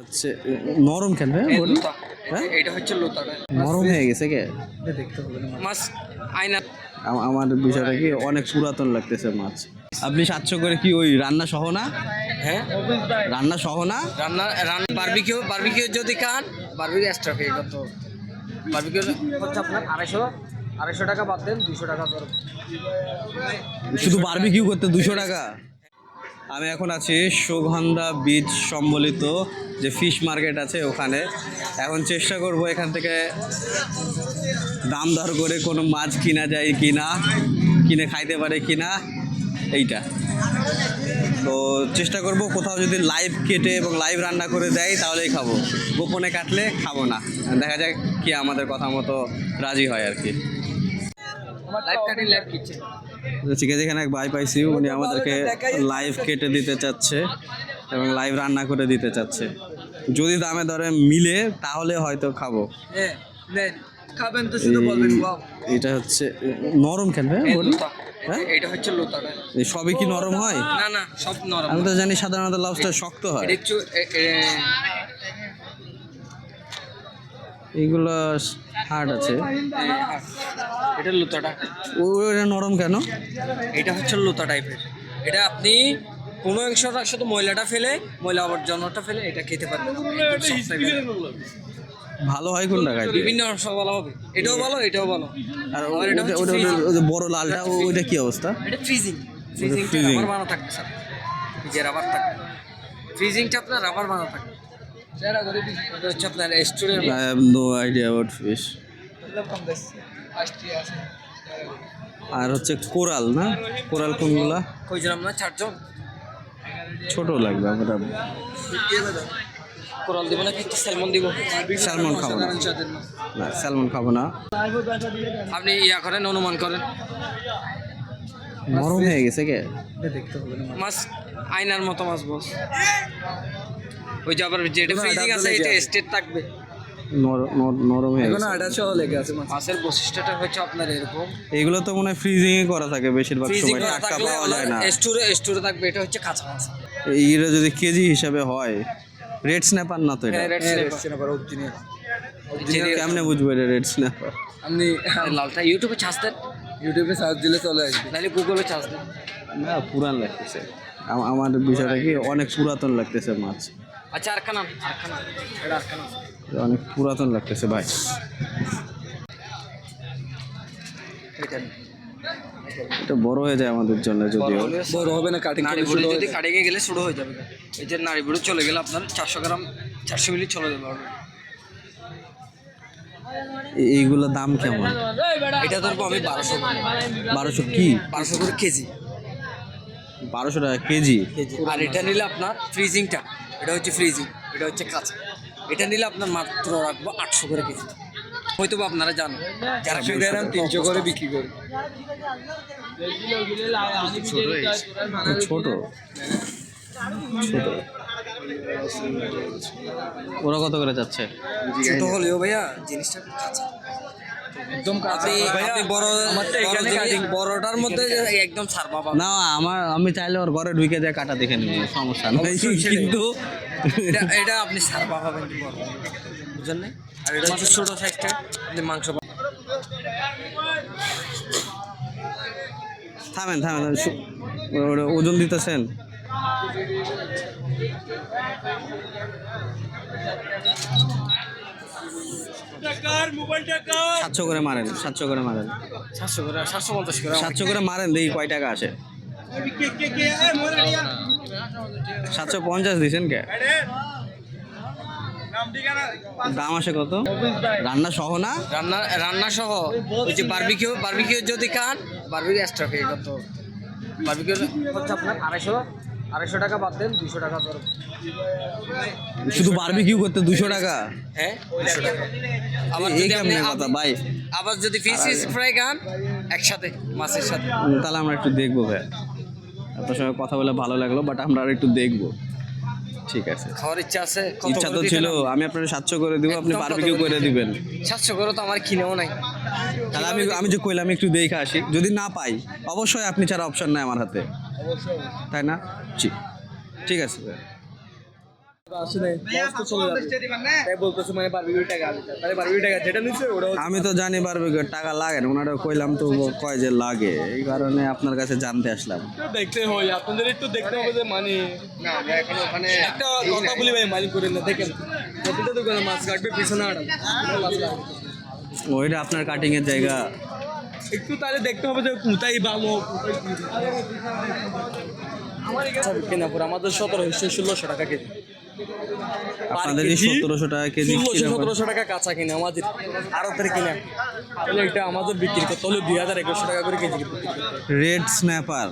হচ্ছে নরম কেন ভাই হ্যাঁ? এটা হচ্ছে লোতাটা নরম হয়ে গেছে কে? মাছ। আয়না। আম- আমার বিষয়টা কি অনেক পুরাতন লাগতেছে মাছ। আপনি সাতশো করে কি ওই রান্না সহ না? হ্যাঁ? রান্না সহ না? রান্না রান্না বারবিকিউ বারবিকিউ যদি খান বারবিকিউ এক্সট্রা পে করতে হবে বারবিকিউ হচ্ছে আপনার আড়াইশো আড়াইশো টাকা বাদ দেন দুশো টাকা ধরো শুধু বারবিকিউ করতে দুশো টাকা? আমি এখন আছি সুগন্ধা বীজ সম্বলিত যে ফিশ মার্কেট আছে ওখানে। এখন চেষ্টা করব এখান থেকে দাম দর করে কোনো মাছ কিনা যায় কিনা কিনে খাইতে পারে কিনা এইটা। তো চেষ্টা করব কোথাও যদি লাইভ কেটে এবং লাইভ রান্না করে দেয় তাহলেই খাব। গোপনে কাটলে খাব না। দেখা যাক কি আমাদের কথা মতো রাজি হয় আর কি। লাইভ কাটিং লাইভ কিচেন ঠিক আছে এখানে এক ভাই পাইছি উনি আমাদেরকে লাইভ কেটে দিতে চাচ্ছে এবং লাইভ রান্না করে দিতে চাচ্ছে। যদি দামে দরে মিলে তাহলে হয়তো খাব। খাবেন তো শুধু বলবেন ওয়াও। এটা হচ্ছে নরম কেন হ্যাঁ? এটা হচ্ছে সবই কি নরম হয়? না না সব নরম আমি তো জানি সাধারণত লবস্টার শক্ত হয়। একটু এ- এ- এইগুলো হার্ড আছে। এটা লোতাটা। ও এটা নরম কেন? এটা হচ্ছে লোতা টাইপের এটা আপনি কোনো অংশটা শুধু ময়লাটা ফেলে ময়লা আবর্জনাটা ফেলে এটা খেতে পারবেন। ভালো হয় কোনটা খাইতে বিভিন্ন অংশ ভালো হবে। এটাও ভালো এটাও ভালো। আর ওটা- ওটা- বড় লালটা ও- ওইটা কি অবস্থা? এটা ফ্রিজিং ফ্রিজিং। রাবার বানানো থাকবে স্যার যে রাবার থাকবে। ফ্রিজিংটা আপনার রাবার বানা থাকবে। হচ্ছে আপনার have no idea about fish আর হচ্ছে কোরাল না? কোরাল কোনগুলা? কইছিলাম না চারজন। ছোট লাগবে আমরা কোরাল দিব না একটু স্যালমন দিব? স্যালমন খাব না। না স্যালমন খাব না। আপনি ইয়া করেন অনুমান করেন। নরম হয়ে গেছে কে? মাছ আয়নার মতো মাছ বস। ওই যে আবার যেটা ফ্রিজিং আছে এটা স্টেট থাকবে। নরম হয়ে গেছে। আড়াইশো লেগে আছে মাছের বৈশিষ্ট্যটা হচ্ছে আপনার এরকম। এগুলো তো মনে হয় ফ্রিজিং এ করা থাকে বেশিরভাগ সময় টাটকা পাওয়া যায় না। স্টোরে স্টোরে থাকবে এটা হচ্ছে কাঁচা মাছ। এইগুলো যদি কেজি হিসাবে হয় রেড স্ন্যাপার না তো এটা? হ্যাঁ, red snapper। কেমনে বুঝব এটা রেড স্ন্যাপার আপনি লালটা ইউটিউবে চার্জ দেন। ইউটিউবে চার্জ দিলে চলে আসবে। নাহলে গুগলে চার্জ দেন। না পুরান লাগতেছে। আমার বিষয়টা কি অনেক পুরাতন লাগতেছে মাছ। আচ্ছা আরখানা আরখানা এটা আরখানা অনেক পুরাতন লাগতেছে ভাই। এটা এটা বড় হয়ে যায় আমাদের জন্য যদিও। বড় হবে না কাটিং নারী বুড়ি যদি কাটিং এ গেলে শুরু হয়ে যাবে। এই যে নারী বুড়ি চলে গেলে আপনার চারশো গ্রাম চারশো মিলি চলে যাবে এইগুলো দাম কেমন? এটা ধরবো আমি বারোশো বারোশো কি? বারোশো করে কেজি। বারোশো টাকা কেজি? কেজি। আর এটা নিলে আপনার ফ্রিজিংটা এটা হচ্ছে ফ্রিজিং এটা হচ্ছে কাঁচা। এটা নিলে আপনার মাত্র রাখব আটশো করে কেজি। হয়তো বা আপনারা জানেন যারা গ্রাম তিনশো করে বিক্রি করে। ছোট। ছোট। ওরা কত করে যাচ্ছে? ছোট হলেও ভাইয়া জিনিসটা কাঁচা। একদম বড়টার মধ্যে একদম ছাড় পাবা। না আমার আমি চাইলে ওর ঘরে ঢুকে যায় কাটা দেখে নিব সমস্যা নেই। কিন্তু এটা এটা আপনি ছাড় পাবেন বুঝলেন না? আর এটা হচ্ছে ছোট সাইজটা আপনি মাংস থামেন থামেন ওজন দিতেছেন। সাতশো করে মারেন সাতশো করে মারেন। সাতশো করে সাতশো পঞ্চাশ করে। সাতশো করে মারেন দেখি কয় টাকা আসে। সাতশো পঞ্চাশ দিছেন কে? দাম আসে কত? রান্না সহ না? রান্না রান্না সহ। ওই যে বারবিকিউ বারবিকিউ যদি খান বারবিকিউ এক্সট্রা পে করতে বারবিকিউ হচ্ছে আপনার? আড়াইশো? আড়াইশো টাকা বাদ দেন দুশো টাকা ধরো শুধু বারবিকিউ করতে দুশো টাকা? হ্যাঁ দুশো টাকা। আবার এই যদি আপনি কেমনে কথা ভাই আবার যদি ফিশ ফ্রাই খান একসাথে মাছের সাথে। তাহলে আমরা একটু দেখব ভাই। আপনার সঙ্গে কথা বলে ভালো লাগল বাট আমরা আর একটু দেখব। ঠিক আছে। খাওয়ার ইচ্ছা আছে ইচ্ছা তো ছিল আমি আপনার সাতশো করে দিব আপনি বারবিকিউ করে দিবেন? সাতশো করে তো আমার কিনেও নাই। তাহলে আমি আমি যে কইলাম একটু দেখে আসি। যদি না পাই অবশ্যই আপনি ছাড়া অপশন নাই আমার হাতে। তাই না? জি। ঠিক আছে আসলে লস তো চলে যাবে। তাই বলতেছে মানে আমি তো জানি বারবিকিউ টাকা লাগে না। ওনারা কইলাম তো কয় যে লাগে। এই কারণে আপনার কাছে জানতে আসলাম। দেখতে হয়। আপনাদের একটু দেখতে হবে যে মানে না আমরা এখন ওখানে একটা কথা বলি ভাই মালিক করেন না দেখেন। প্রতিটা দোকানে মাছ কাটবে পিছনে আড়াল। ওইটা আপনার কাটিং এর জায়গা। একটু তাহলে দেখতে হবে যে কোথায় ভালো এখানে কেনাপুর আমাদের সতেরো ষোলোশো টাকা কেজি। আপনাদের সতেরোশো টাকা কেজি ষোলোশো সতেরোশো টাকা কাঁচা কিনে আমাদের আড়তের কিনে। তাহলে এটা আমাদের বিক্রি করতে হলে দুই হাজার একুশশো টাকা করে কেজি। রেড স্ন্যাপার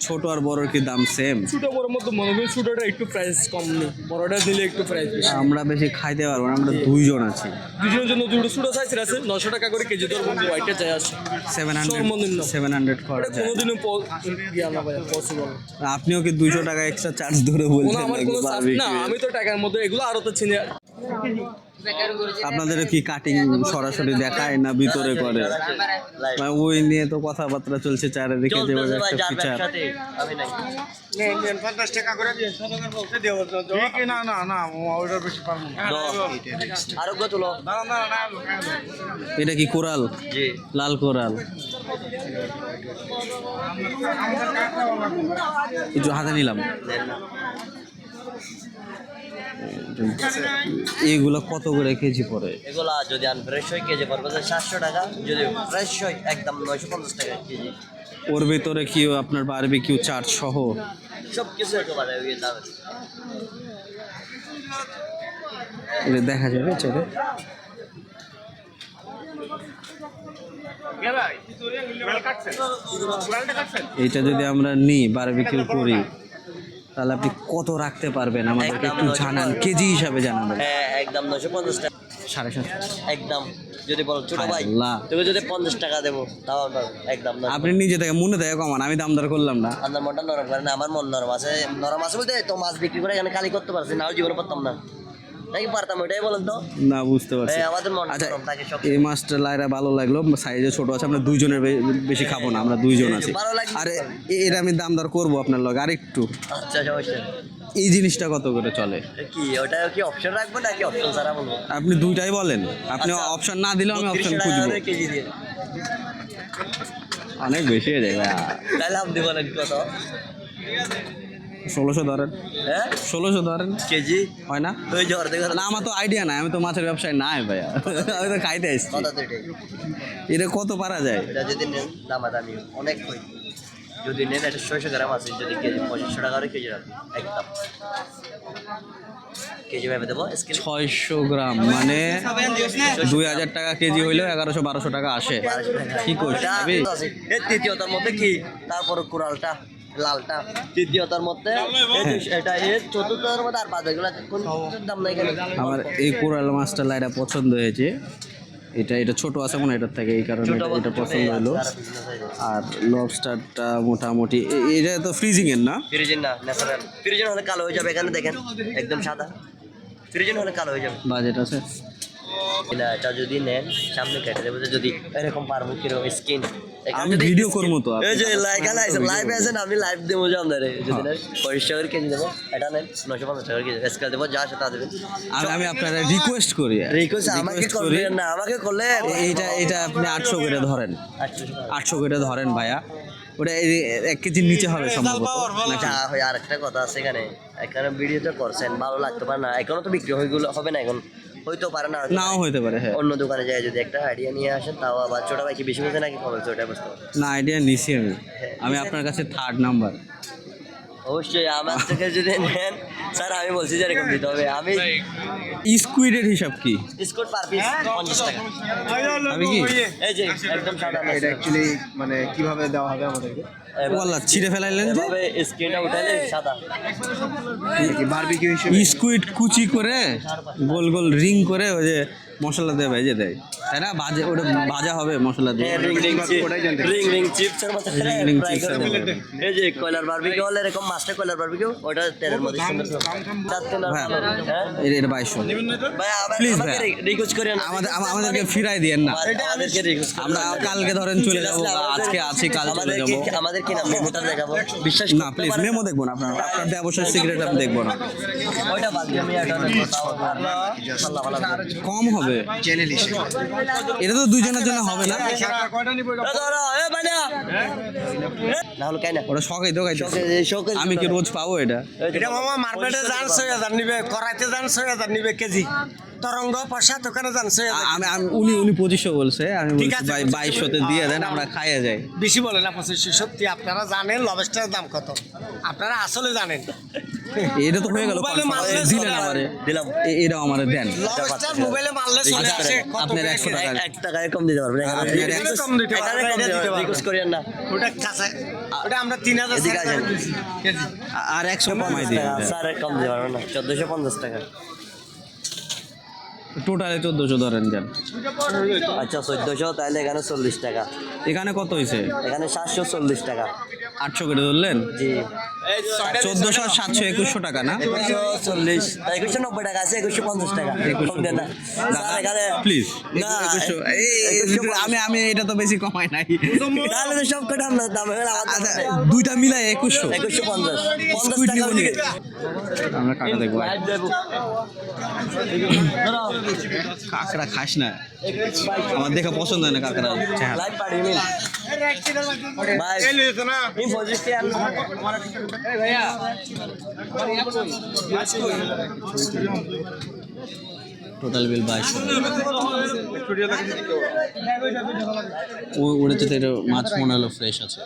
ছোট আর বড়র কি দাম সেম ছোটো বড় মধ্যে মনে করি ছোটোটা একটু প্রাইস কম নেই বড়টা দিলে একটু প্রাইস বেশি। আমরা বেশি খাইতে পারব না আমরা দুইজন আছি। দুজনের জন্য দুটো ছোটো সাইজের আছে নশো টাকা করে কেজি ধরবো হোয়াইটে চাই আসে। Seven hundred. সেভেন হান্ড্রেড খরচ কোনোদিনও প- ইয়া পসিবল আপনিও কি দুইশো টাকা এক্সট্রা চার্জ ধরে বলছেন না আমি তো টাকার মধ্যে এগুলো আরও তো চিনি আপনাদের কি কাটিং সরাসরি দেখায় না ভিতরে করে? মানে ওই নিয়ে তো কথাবার্তা চলছে চারিদিকে যে ফিচার এটা কি কোরাল? লাল কোরাল। একটু হাতে নিলাম। এইগুলো কত করে কেজি পড়ে? এগুলা যদি আনফ্রেশ হয় কেজি পড়বে সাতশো টাকা। যদি ফ্রেশ হয় একদম নয়শো পঞ্চাশ টাকা কেজি। ওর ভিতরে কি আপনার বারবিকিউ চার্জ সহ? সব কিছু একেবারে এটা দেখা যাবে চেটে এইটা যদি আমরা নিই বারবিকিউ করি তাহলে আপনি কত রাখতে পারবেন? আমাদেরকে একটু জানান কেজি হিসাবে জানাবেন। হ্যাঁ একদম নয়শো পঞ্চাশ টাকা। সাড়ে সাতশো একদম। যদি বলো ছোট ভাই। তুমি যদি পঞ্চাশ টাকা দেবো তাও একদম আপনি নিজে থেকে মনে থেকে কমান আমি দাম দর করলাম না। আপনার মনটা নরম করে না আমার মন নরম আছে। নরম আছে বলতে তো মাছ বিক্রি করে এখানে খালি করতে পারছি না জীবনে পারতাম না। নাকি পারতাম ওইটাই বলেন তো? না বুঝতে পারছি। আমাদের মন আচ্ছা এই মাছটা লাইরা ভালো লাগল সাইজে ছোট আছে আমরা দুইজনের বেশি খাব না আমরা দুইজন আছি। আরে এ- এটা আমি দাম দর করব আপনার লগে আরেকটু। আচ্ছা সমস্যা এই জিনিসটা কত করে চলে? কি ওটা কি অপশন রাখব নাকি অপশন ছাড়া বলব? আপনি দুইটাই বলেন আপনি আচ্ছা, অপশন না দিলেও আমি অপশন খুঁজবো। অনেক বেশি হয়ে যায় তাহলে আপনি বলেন কত? ষোলোশো ধরেন। হ্যাঁ? ষোলোশো ধরেন। কেজি? হয় না? ওই জ্বর দেখো না আমার তো আইডিয়া নাই আমি তো মাছের ব্যবসায় নাই ভাইয়া। আমি তো খাইতে আসছি। এটা কত পারা যায়? এটা যদি নেন অনেক যদি নেন এটা ছয়শো গ্রাম আছে যদি কেজি পঁচিশশো টাকা করে কেজি রাখব একদম। কেজি ভেবে দেবো ছয়শো গ্রাম মানে দুই হাজার টাকা কেজি হইলেও এগারোশো বারোশো টাকা আসে। কি করছিস ভাবি? তৃতীয়তার মধ্যে কি? তারপর কুড়ালটা। লালটা তৃতীয়তার মধ্যে। এটা এর চতুর্থতার মধ্যে আর বাদ এগুলো কোন দাম নাই কেন আমার এই কোরাল মাছটা লাইটা পছন্দ হয়েছে। এটা এটা ছোট আছে মনে হয় এটার থেকে এই কারণে এটা- পছন্দ হলো। আর লবস্টারটা মোটামুটি এটা তো ফ্রিজিং এর না? ফ্রিজিন না ন্যাচারাল ফ্রিজিন হলে কালো হয়ে যাবে এখানে দেখেন একদম সাদা। ফ্রিজিন হলে কালো হয়ে যাবে। বাজেট আছে। এটা যদি নেন সামনে কেটে দেবো যদি এরকম পারব কীরকম স্কিন আমি ভিডিও করব তো এই যে লাইক আছে লাইভ আছে আমি লাইভ দেবো যে আপনার যদি কেজি দেবো এটা নেন নশো পঞ্চাশ টাকার কেজি স্কেল দেবো যা সেটা দেবেন। আমি আমি আপনারা রিকোয়েস্ট করি রিকোয়েস্ট আমাকে করবেন না আমাকে করলে এটা আপনি আটশো করে ধরেন। আটশো টাকা। আটশো করে ধরেন ভাইয়া। ওটা এক কেজির নিচে হবে সম্ভবত হয় আর একটা কথা আছে এখানে। এখানে ভিডিওটা করছেন ভালো লাগতে পারে না। এখনও তো বিক্রি হয়ে গেলো হবে না এখন। হইতেও পারে না নাও হইতে পারে হ্যাঁ। অন্য দোকানে যায় যদি একটা আইডিয়া নিয়ে আসেন তাও আবার ছোট ভাই কি বেশি বলছে নাকি? কম বলছে ওটা বুঝতে না আইডিয়া নিছি আমি। আমি আপনার কাছে থার্ড নাম্বার অবশ্যই আমার থেকে যদি নেন স্যার আমি বলছি যে এরকম দিতে হবে। আমি স্কুইডের হিসাব কি? স্কুট পার পিস পঞ্চাশ টাকা। আমি কি? এই যে একদম সাদা এটা অ্যাকচুয়ালি মানে কীভাবে দেওয়া হবে আমাদেরকে? ওয়াল্লা ছিঁড়ে ফেলাইলেন যে? এভাবে স্ক্রিনটা উঠালে সাদা। বারবিকিউ হিসেবে? স্কুইড কুচি করে গোল গোল রিং করে ওই যে মশলা দিয়ে ভেজে দেয়। তাই না? ভাজা ওটা ভাজা হবে মশলা দিয়ে। রিং রিং রিং রিং চিপসের মতো Ring ring ফ্রাই করে এর এই যে কয়লার বারবিকিউ হলে এরকম মাস্টার কয়লার বারবিকিউ ওটা তেলের মধ্যে সুন্দর। হ্যাঁ। হ্যাঁ? এটা এটা বাইশশো। ভাই আবার Please রিকোয়েস্ট করেন আমাদের আমাদেরকে ফিরাই দিয়েন না। আমাদেরকে রিকোয়েস্ট আমরা কালকে ধরেন চলে যাব আজকে আছি কাল চলে যাব। আমাদের কি নাম? মেমোটা দেখাবো। বিশ্বাস না প্লিজ মেমো দেখব না আপনার। আপনার ব্যবসার সিগারেট আমি দেখব না। ওইটা বাদ দিয়ে আমি এটা আল্লাহ ভালো কম হবে। চ্যানেল এটা তো দুইজনের জন্য হবে না? এ ধরো, এ বানিয়া। না হলো কেন ওটা শখে তো খাইতে শখে- আমি কি। রোজ পাবো এটা? এটা মামা মার্কেটে যান ছয় হাজার নিবে করাইতে যান ছয় হাজার নিবে কেজি। তরঙ্গ পয়সা দোকানে যান ছয় আমি আমি উনি উনি পঁচিশশো বলছে আমি ঠিক বলছি আছে, ভাই। বাইশশোতে দিয়ে দেন আমরা খাইয়ে যাই। বেশি বলে না পঁচিশশো সত্যি আপনারা জানেন লবেস্টারের দাম কত। আপনারা আসলে জানেন। এটা তো হয়ে গেল দিলেন আমারে দিলাম। এটাও আমারে দেন। মোবাইলে মারলে চলে আসে আপনার করে একশো কেজি? টাকা। এক- এক টাকায় কম দিতে পারবেন। এখানে কম দিতে এখানে পারবেন, কম এটা দিতে দিতে পারবেন। পারবেন। request না ওটা কাছে ওটা আমরা তিন হাজার এদিকে আসেন। কেজি আর একশো কমাই দিন। স্যার কম দিতে পারবেন না। চোদ্দশো পঞ্চাশ টাকা। টোটালে চোদ্দশো ধরেন যান আচ্ছা চোদ্দশো তাহলে এখানে চল্লিশ টাকা। এখানে কত হয়েছে এখানে সাতশো চল্লিশ টাকা। আটশো করে ধরলেন? জি। চোদ্দশো সাতশো একুশশো টাকা না? একুশশো চল্লিশ। একুশশো নব্বই টাকা আছে একুশশো পঞ্চাশ টাকা। কম দেন না। স্যার এখানে প্লিজ না আমি আমি আমি এটা তো বেশি কমাই নাই। তাহলে তো সব কটা আপনার দাম হয়ে গেল, আমার দাম আচ্ছা নেই। দুইটা মিলাই একুশশো। একুশশো পঞ্চাশ। পঞ্চাশ Squid টাকা আমরা কাকা দেখব লাইভ দেবো ধরো, কাকড়া খাস না। আমার দেখে পছন্দ হয় না কাকড়া। চেহারা। টোটাল বিল বাইশশো ওটা তো এটা মাছ মনে হলো ফ্রেশ আছে।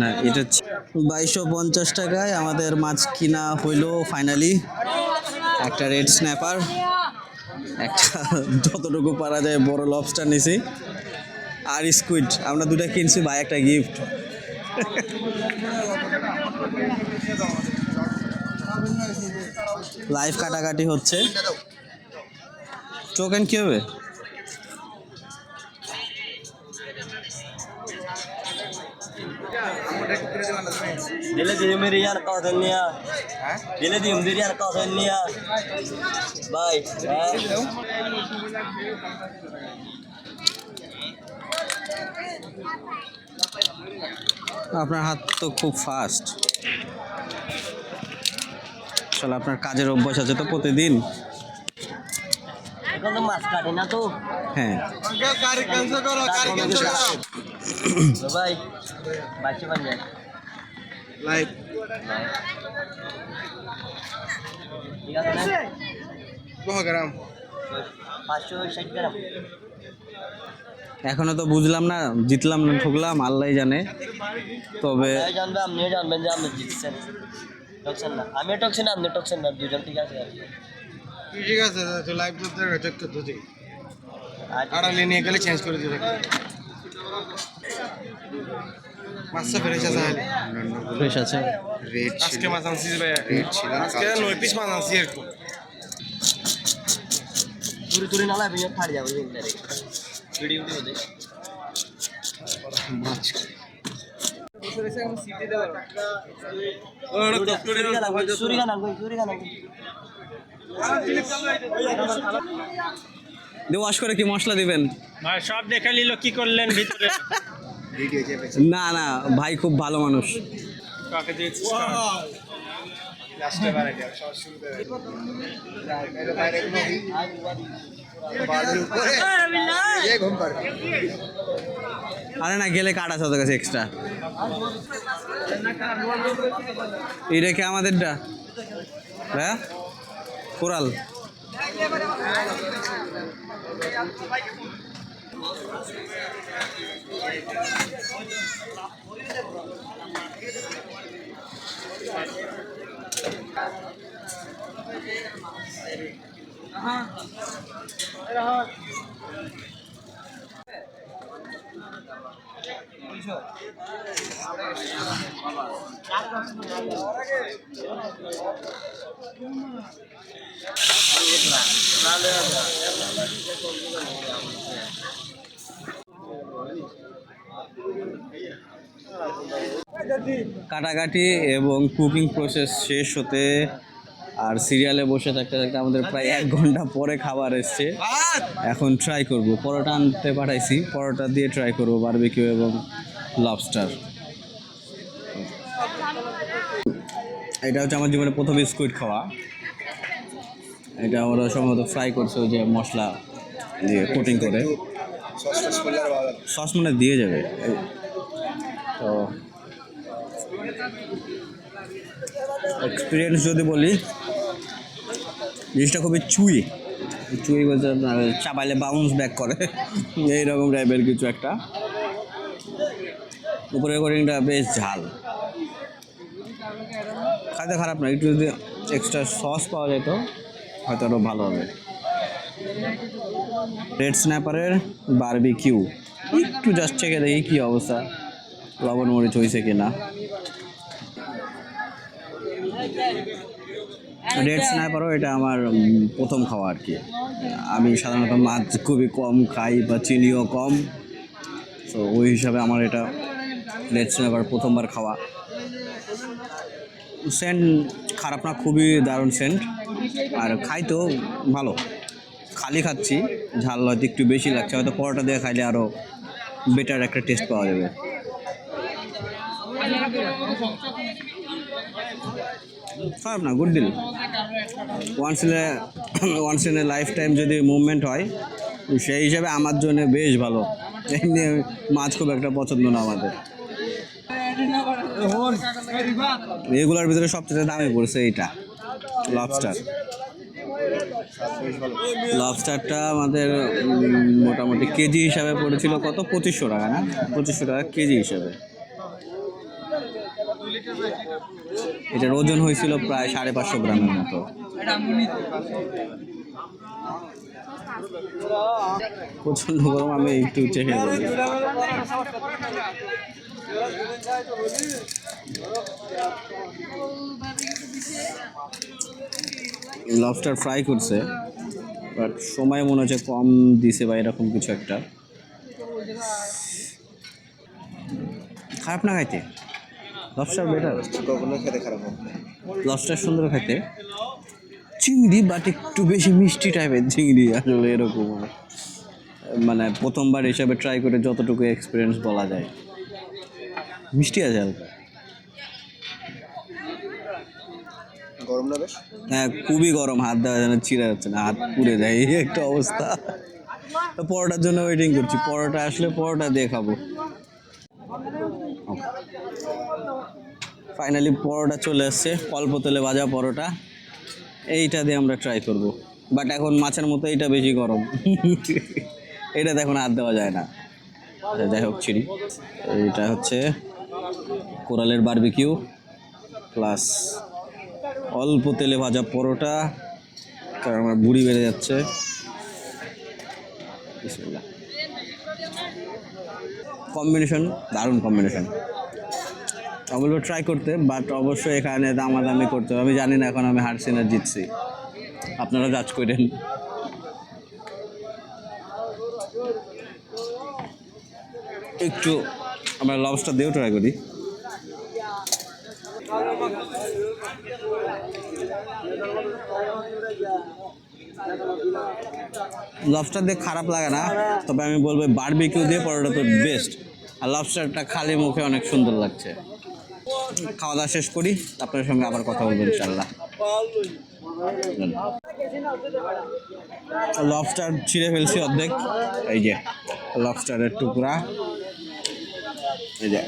না, এটা বাইশশো পঞ্চাশ টাকায় আমাদের মাছ কিনা হইল ফাইনালি একটা রেড স্ন্যাপার একটা যতটুকু পারা যায় বড় লবস্টার নিছি। আর স্কুইড আমরা দুটা কিনছি ভাই একটা গিফট লাইফ কাটাকাটি হচ্ছে। টোকেন কি হবে? দিলে নিয়া দিলে নিয়া বাই আপনার হাত তো খুব ফাস্ট চলো আপনার কাজের অভ্যাস আছে তো প্রতিদিন? মাছ কাটে না তো। হ্যাঁ। ভাই বাইশে পান যায় লাইভ ঠিক আছে? না গ্রাম। পাঁচশো ষাট গ্রাম। এখনও তো বুঝলাম না জিতলাম না ঠকলাম আল্লাহ জানে। তবে জানবে আপনিও জানবেন যে আপনি জিতছেন। না। আমিও না আপনি টকছেন না দুজন ঠিক আছে আর কি। ঠিক আছে? তো লাইভ করতে চেক করতে হচ্ছে আর নিয়ে গেলে চেঞ্জ করে দিবে। মাছটা ফেরেছে তাহলে। ফ্রেশ আছে। রেড আজকে মাছ আনছি ভাই রেড ছিল আজকে নয় পিস মাছ আনছি এরকম। তুরি তুরি নালা ভিডিও ফাড়ি যাবে মাছ ওয়াশ করে কি মশলা দিবেন? ভাই সব দেখে নিল কি করলেন ভিতরে? না না ভাই খুব ভালো মানুষ। কাকে আরে না গেলে কাট আছে কাছে এক্সট্রা এটা কি আমাদেরটা? হ্যাঁ কোরাল। Thank you. কাটাকাটি এবং কুকিং প্রসেস শেষ হতে আর সিরিয়ালে বসে থাকতে থাকতে আমাদের প্রায় এক ঘণ্টা পরে খাবার এসছে। এখন ট্রাই করব। পরোটা আনতে পাঠাইছি। পরোটা দিয়ে ট্রাই করব বারবিকিউ এবং লবস্টার এটা হচ্ছে আমার জীবনে প্রথম স্কুইড খাওয়া। এটা ওরা সম্ভবত ফ্রাই করছে যে মশলা দিয়ে কোটিং করে। সস মানে দিয়ে যাবে। তো এক্সপিরিয়েন্স যদি বলি জিনিসটা খুবই চুই। চুই বলতে চাপাইলে বাউন্স ব্যাক করে। এইরকম টাইপের কিছু একটা। উপরের কোটিংটা বেশ ঝাল। খাইতে খারাপ না একটু যদি এক্সট্রা সস পাওয়া যেত হয়তো আরও ভালো হবে। রেড স্ন্যাপারের বারবি কিউ একটু জাস্ট চেকে দেখি কী অবস্থা লবণ মরিচ হয়েছে কিনা। রেড স্ন্যাপারও এটা আমার প্রথম খাওয়া আর কি। আমি সাধারণত মাছ খুবই কম খাই বা চিনিও কম। তো ওই হিসাবে আমার এটা রেড স্ন্যাপার প্রথমবার খাওয়া। সেন্ট খারাপ না, খুবই দারুণ সেন্ট। আর খাই তো ভালো। খালি খাচ্ছি, ঝাল হয়তো একটু বেশি লাগছে, হয়তো পরোটা দিয়ে খাইলে আরও বেটার একটা টেস্ট পাওয়া যাবে। খারাপ না good deal once in a once in a life time যদি মুভমেন্ট হয় সেই হিসাবে আমার জন্য বেশ ভালো। এমনি মাছ খুব একটা পছন্দ না আমাদের। এগুলোর ভিতরে সবচেয়ে দামে পড়ছে এইটা লবস্টার লবস্টারটা আমাদের মোটামুটি কেজি হিসাবে পড়েছিল কত? পঁচিশশো টাকা না? পঁচিশশো টাকা কেজি হিসাবে। এটার ওজন হয়েছিল প্রায় সাড়ে পাঁচশো গ্রামের মতো। প্রচণ্ড গরম, আমি একটু চেখে লবস্টার ফ্রাই করছে বাট সময় মনে হচ্ছে কম দিছে বা এরকম কিছু একটা। খারাপ না খাইতে? লবস্টার বেটার কখনো খেতে খারাপ হবে লবস্টার সুন্দর খাইতে চিংড়ি বাট একটু বেশি মিষ্টি টাইপের চিংড়ি আসলে এরকম মানে প্রথমবার হিসাবে ট্রাই করে যতটুকু এক্সপিরিয়েন্স বলা যায়। মিষ্টি আছে হালকা। গরম না বেশ? হ্যাঁ খুবই গরম হাত দেওয়া যেন ছিঁড়ে যাচ্ছে না হাত পুড়ে যায় এই একটা অবস্থা। তো পরোটার জন্য ওয়েটিং করছি পরোটা আসলে পরোটা দিয়ে খাব। ফাইনালি পরোটা চলে এসছে অল্প তেলে ভাজা পরোটা। এইটা দিয়ে আমরা ট্রাই করব। বাট এখন মাছের মতো এইটা বেশি গরম। এটা এখন হাত দেওয়া যায় না। আচ্ছা, যাই হোক চিনি। এইটা হচ্ছে কোরালের বারবিকিউ প্লাস অল্প তেলে ভাজা পরোটা। কারণ আমার বুড়ি বেড়ে যাচ্ছে। কম্বিনেশন দারুণ কম্বিনেশন বলব ট্রাই করতে বাট অবশ্যই এখানে দামাদামি করতে হবে। আমি জানি না এখন আমি হারছি না জিতছি। আপনারা জাজ করেন। একটু আমরা লবস্টার দিয়েও ট্রাই করি। লবস্টার দিয়ে খারাপ লাগে না, তবে আমি বলব বারবিকিউ দিয়ে পরোটা তো বেস্ট আর লবস্টারটা খালি মুখে অনেক সুন্দর লাগছে। খাওয়া দাওয়া শেষ করি আপনার সঙ্গে আবার কথা বলব ইনশাল্লাহ লবস্টার ছিঁড়ে ফেলছি অর্ধেক। এই যে লবস্টারের টুকরা। এই যে,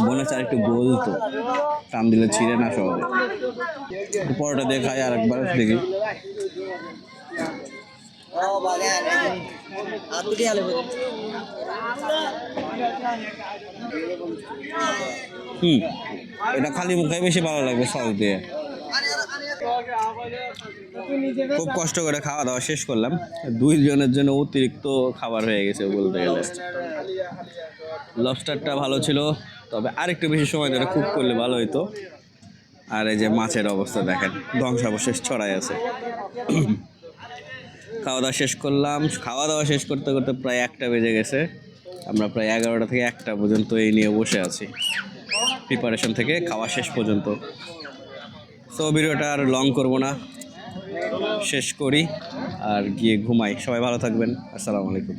মনে আর একটু গোল তো। টান দিলে ছিঁড়ে না সহজে। পরোটা দেখাই খাই আর একবার দেখি। ও হুম এটা খালি মুখে বেশি ভালো লাগবে সস দিয়ে। খুব কষ্ট করে খাওয়া দাওয়া শেষ করলাম। দুইজনের জন্য অতিরিক্ত খাবার হয়ে গেছে বলতে গেলে। লবস্টারটা ভালো ছিল, তবে আরেকটু বেশি সময় ধরে কুক করলে ভালো হতো আর এই যে মাছের অবস্থা দেখেন, ধ্বংসাবশেষ ছড়াই আছে। খাওয়া দাওয়া শেষ করলাম। খাওয়া দাওয়া শেষ করতে করতে প্রায় একটা বেজে গেছে। আমরা প্রায় এগারোটা থেকে একটা পর্যন্ত এই নিয়ে বসে আছি। প্রিপারেশন থেকে খাওয়া শেষ পর্যন্ত। তো ভিডিওটা আর লং করব না। শেষ করি আর গিয়ে ঘুমাই। সবাই ভালো থাকবেন। আসসালামু আলাইকুম।